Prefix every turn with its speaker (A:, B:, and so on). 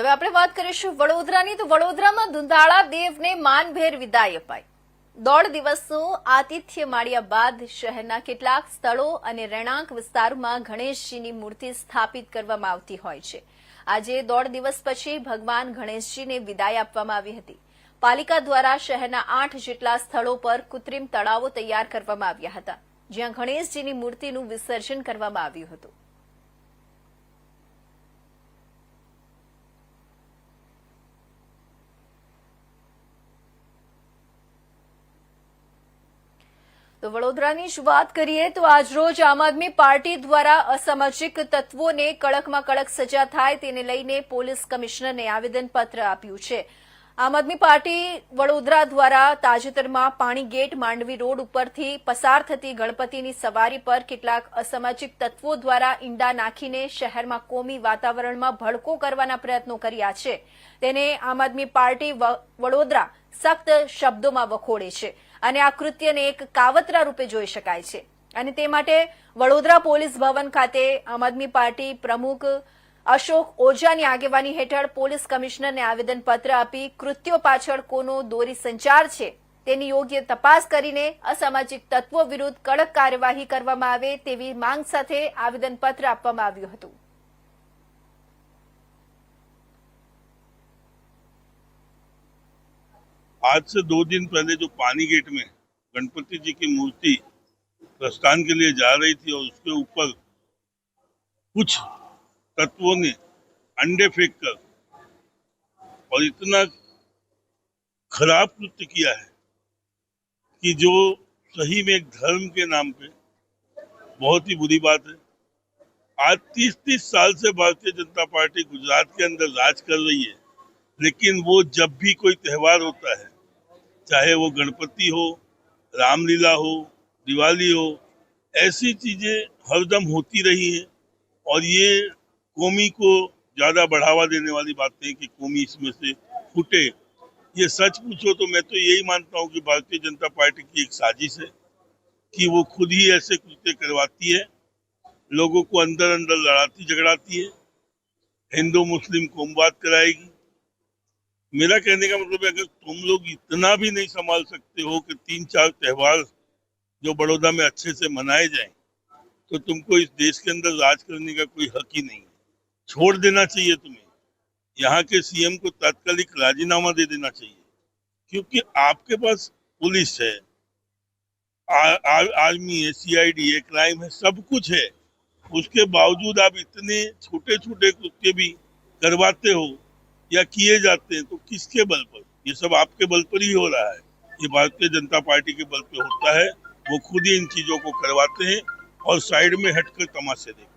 A: હવે આપણે વાત કરીશું વડોદરાની. તો વડોદરામાં દુંધાળા દેવને માનભેર વિદાય અપાઈ. દોઢ દિવસનું આતિથ્ય માળ્યા બાદ શહેરના કેટલાક સ્થળો અને રહેણાંક વિસ્તારોમાં ગણેશજીની મૂર્તિ સ્થાપિત કરવામાં આવતી હોય છે. આજે દોઢ દિવસ પછી ભગવાન ગણેશજીને વિદાય આપવામાં આવી હતી. પાલિકા દ્વારા શહેરના આઠ જેટલા સ્થળો પર કૃત્રિમ તળાવો તૈયાર કરવામાં આવ્યા હતા, જ્યાં ગણેશજીની મૂર્તિનું વિસર્જન કરવામાં આવ્યું હતું. તો વડોદરાની જ વાત કરીએ તો આજરોજ આમ આદમી પાર્ટી દ્વારા અસામાજિક તત્વોને કડકમાં કડક સજા થાય તેને લઈને પોલીસ કમિશનરને આવેદનપત્ર આપ્યું છે. આમ આદમી પાર્ટી વડોદરા દ્વારા તાજેતરમાં પાણી ગેટ માંડવી રોડ ઉપરથી પસાર થતી ગણપતિની સવારી પર કેટલાક અસામાજિક તત્વો દ્વારા ઈંડા નાખીને શહેરમાં કોમી વાતાવરણમાં ભડકો કરવાના પ્રયત્નો કર્યા છે. તેને આમ આદમી પાર્ટી વડોદરા સખ્ત શબ્દોમાં વખોડે છે. અને આ કૃત્યને એક કાવતરા રૂપે જોઈ શકાય છે. અને તે માટે વડોદરા પોલીસ ભવન ખાતે આમ આદમી પાર્ટી પ્રમુખ અશોક ઓઝાની આગેવાની હેઠળ પોલીસ કમિશનરને આવેદનપત્ર આપી કૃત્યો પાછળ કોનો દોરી સંચાર છે તેની યોગ્ય તપાસ કરીને અસામાજિક તત્વો વિરુદ્ધ કડક કાર્યવાહી કરવામાં આવે તેવી માંગ સાથે આવેદનપત્ર આપવામાં આવ્યું હતું.
B: आज से दो दिन पहले जो पानी गेट में गणपति जी की मूर्ति प्रस्थान के लिए जा रही थी और उसके ऊपर कुछ तत्वों ने अंडे फेंक कर और इतना खराब कृत्य किया है कि जो सही में एक धर्म के नाम पे बहुत ही बुरी बात है। आज तीस तीस साल से भारतीय जनता पार्टी गुजरात के अंदर राज कर रही है। लेकिन वो जब भी कोई त्यौहार होता है, चाहे वो गणपति हो, रामलीला हो, दिवाली हो, ऐसी चीज़ें हरदम होती रही हैं और ये कौमी को ज़्यादा बढ़ावा देने वाली बात नहीं कि कौमी इसमें से फूटे। ये सच पूछो तो मैं तो यही मानता हूँ कि भारतीय जनता पार्टी की एक साजिश है कि वो खुद ही ऐसे कृत्य करवाती है, लोगों को अंदर अंदर लड़ाती झगड़ाती है, हिंदू, मुस्लिम कोमवाद कराएगी मेरा कहने का मतलब है, अगर तुम लोग इतना भी नहीं संभाल सकते हो कि तीन चार त्योहार जो बड़ौदा में अच्छे से मनाए जाएँ तो तुमको इस देश के अंदर राज करने का कोई हक ही नहीं है। छोड़ देना चाहिए तुम्हें। यहाँ के सीएम को तात्कालिक राजीनामा दे देना चाहिए, क्योंकि आपके पास पुलिस है, आ- आ- आर्मी है, सीआईडी है, क्राइम है, सब कुछ है। उसके बावजूद आप इतने छोटे छोटे कृत्य भी करवाते हो या किए जाते हैं तो किसके बल पर? ये सब आपके बल पर ही हो रहा है। ये भारतीय जनता पार्टी के बल पर होता है। वो खुद ही इन चीज़ों को करवाते हैं और साइड में हटकर तमाशे देखते